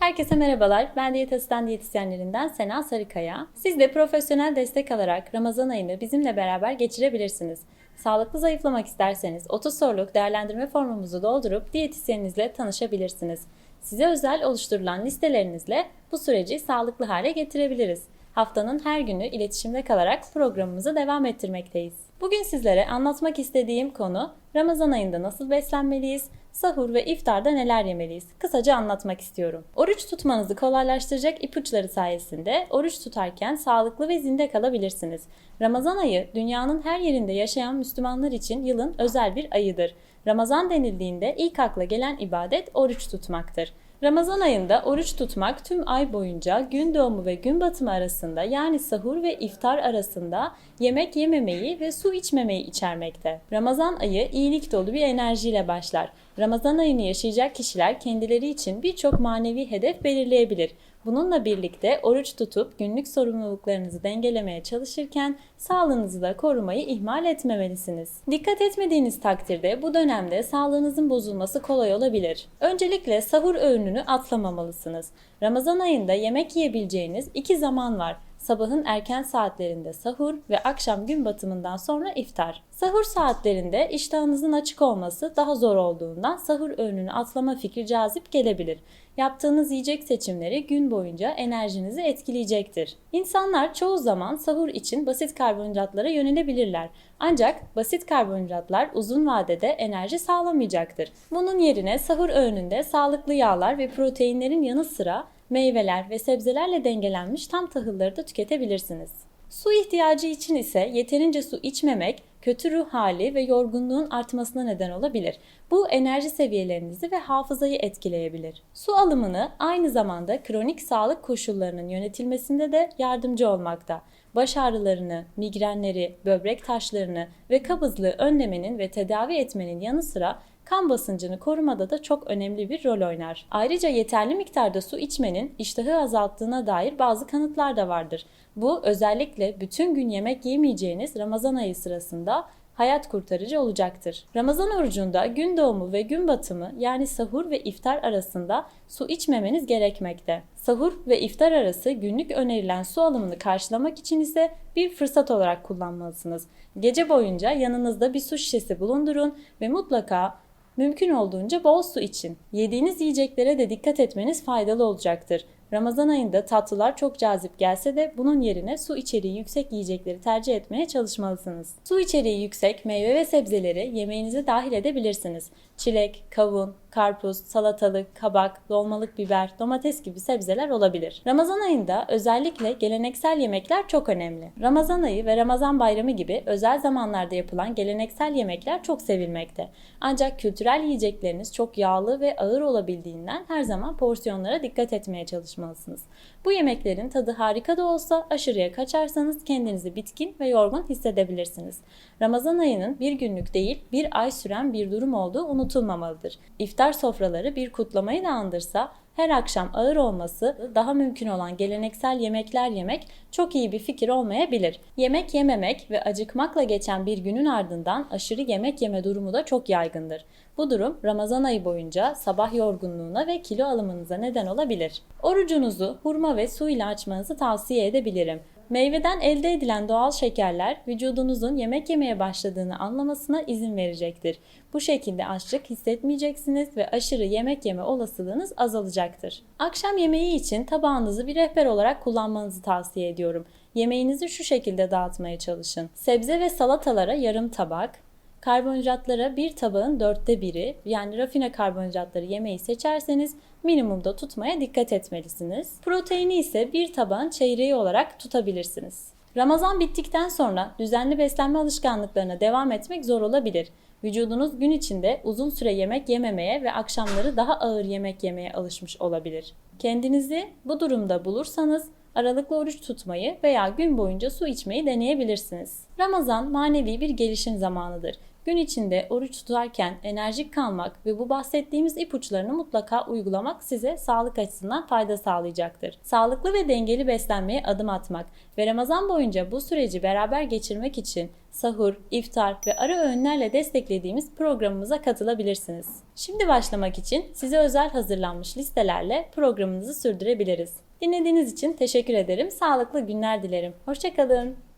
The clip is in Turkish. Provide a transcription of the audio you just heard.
Herkese merhabalar. Ben diyet asistan diyetisyenlerinden Sena Sarıkaya. Siz de profesyonel destek alarak Ramazan ayını bizimle beraber geçirebilirsiniz. Sağlıklı zayıflamak isterseniz 30 soruluk değerlendirme formumuzu doldurup diyetisyeninizle tanışabilirsiniz. Size özel oluşturulan listelerinizle bu süreci sağlıklı hale getirebiliriz. Haftanın her günü iletişimde kalarak programımızı devam ettirmekteyiz. Bugün sizlere anlatmak istediğim konu Ramazan ayında nasıl beslenmeliyiz, sahur ve iftarda neler yemeliyiz? Kısaca anlatmak istiyorum. Oruç tutmanızı kolaylaştıracak ipuçları sayesinde oruç tutarken sağlıklı ve zinde kalabilirsiniz. Ramazan ayı dünyanın her yerinde yaşayan Müslümanlar için yılın özel bir ayıdır. Ramazan denildiğinde ilk akla gelen ibadet oruç tutmaktır. Ramazan ayında oruç tutmak tüm ay boyunca gün doğumu ve gün batımı arasında yani sahur ve iftar arasında yemek yememeyi ve su içmemeyi içermekte. Ramazan ayı iyilik dolu bir enerjiyle başlar. Ramazan ayını yaşayacak kişiler kendileri için birçok manevi hedef belirleyebilir. Bununla birlikte oruç tutup günlük sorumluluklarınızı dengelemeye çalışırken sağlığınızı da korumayı ihmal etmemelisiniz. Dikkat etmediğiniz takdirde bu dönemde sağlığınızın bozulması kolay olabilir. Öncelikle sahur öğününü atlamamalısınız. Ramazan ayında yemek yiyebileceğiniz iki zaman var. Sabahın erken saatlerinde sahur ve akşam gün batımından sonra iftar. Sahur saatlerinde iştahınızın açık olması daha zor olduğundan sahur öğününü atlama fikri cazip gelebilir. Yaptığınız yiyecek seçimleri gün boyunca enerjinizi etkileyecektir. İnsanlar çoğu zaman sahur için basit karbonhidratlara yönelebilirler. Ancak basit karbonhidratlar uzun vadede enerji sağlamayacaktır. Bunun yerine sahur öğününde sağlıklı yağlar ve proteinlerin yanı sıra meyveler ve sebzelerle dengelenmiş tam tahılları da tüketebilirsiniz. Su ihtiyacı için ise yeterince su içmemek kötü ruh hali ve yorgunluğun artmasına neden olabilir. Bu enerji seviyelerinizi ve hafızayı etkileyebilir. Su alımını aynı zamanda kronik sağlık koşullarının yönetilmesinde de yardımcı olmakta. Baş ağrılarını, migrenleri, böbrek taşlarını ve kabızlığı önlemenin ve tedavi etmenin yanı sıra kan basıncını korumada da çok önemli bir rol oynar. Ayrıca yeterli miktarda su içmenin iştahı azalttığına dair bazı kanıtlar da vardır. Bu özellikle bütün gün yemek yemeyeceğiniz Ramazan ayı sırasında hayat kurtarıcı olacaktır. Ramazan orucunda gün doğumu ve gün batımı yani sahur ve iftar arasında su içmemeniz gerekmekte. Sahur ve iftar arası günlük önerilen su alımını karşılamak için ise bir fırsat olarak kullanmalısınız. Gece boyunca yanınızda bir su şişesi bulundurun ve mutlaka Mümkün olduğunca bol su için. Yediğiniz yiyeceklere de dikkat etmeniz faydalı olacaktır. Ramazan ayında tatlılar çok cazip gelse de bunun yerine su içeriği yüksek yiyecekleri tercih etmeye çalışmalısınız. Su içeriği yüksek meyve ve sebzeleri yemeğinize dahil edebilirsiniz. Çilek, kavun, karpuz, salatalık, kabak, dolmalık biber, domates gibi sebzeler olabilir. Ramazan ayında özellikle geleneksel yemekler çok önemli. Ramazan ayı ve Ramazan bayramı gibi özel zamanlarda yapılan geleneksel yemekler çok sevilmekte. Ancak kültürel yiyecekleriniz çok yağlı ve ağır olabildiğinden her zaman porsiyonlara dikkat etmeye çalışmalısınız. Bu yemeklerin tadı harika da olsa aşırıya kaçarsanız kendinizi bitkin ve yorgun hissedebilirsiniz. Ramazan ayının bir günlük değil bir ay süren bir durum olduğu unutulmamalıdır. İftar sofraları bir kutlamayı da andırsa her akşam ağır olması daha mümkün olan geleneksel yemekler yemek çok iyi bir fikir olmayabilir. Yemek yememek ve acıkmakla geçen bir günün ardından aşırı yemek yeme durumu da çok yaygındır. Bu durum Ramazan ayı boyunca sabah yorgunluğuna ve kilo alımınıza neden olabilir. Orucunuzu hurma ve su ile açmanızı tavsiye edebilirim. Meyveden elde edilen doğal şekerler vücudunuzun yemek yemeye başladığını anlamasına izin verecektir. Bu şekilde açlık hissetmeyeceksiniz ve aşırı yemek yeme olasılığınız azalacaktır. Akşam yemeği için tabağınızı bir rehber olarak kullanmanızı tavsiye ediyorum. Yemeğinizi şu şekilde dağıtmaya çalışın. Sebze ve salatalara yarım tabak, Karbonhidratlara bir tabağın dörtte biri yani rafine karbonhidratları yemeği seçerseniz minimumda tutmaya dikkat etmelisiniz. Proteini ise bir tabağın çeyreği olarak tutabilirsiniz. Ramazan bittikten sonra düzenli beslenme alışkanlıklarına devam etmek zor olabilir. Vücudunuz gün içinde uzun süre yemek yememeye ve akşamları daha ağır yemek yemeye alışmış olabilir. Kendinizi bu durumda bulursanız aralıklı oruç tutmayı veya gün boyunca su içmeyi deneyebilirsiniz. Ramazan manevi bir gelişim zamanıdır. Gün içinde oruç tutarken enerjik kalmak ve bu bahsettiğimiz ipuçlarını mutlaka uygulamak size sağlık açısından fayda sağlayacaktır. Sağlıklı ve dengeli beslenmeye adım atmak ve Ramazan boyunca bu süreci beraber geçirmek için sahur, iftar ve ara öğünlerle desteklediğimiz programımıza katılabilirsiniz. Şimdi başlamak için size özel hazırlanmış listelerle programınızı sürdürebiliriz. Dinlediğiniz için teşekkür ederim. Sağlıklı günler dilerim. Hoşçakalın.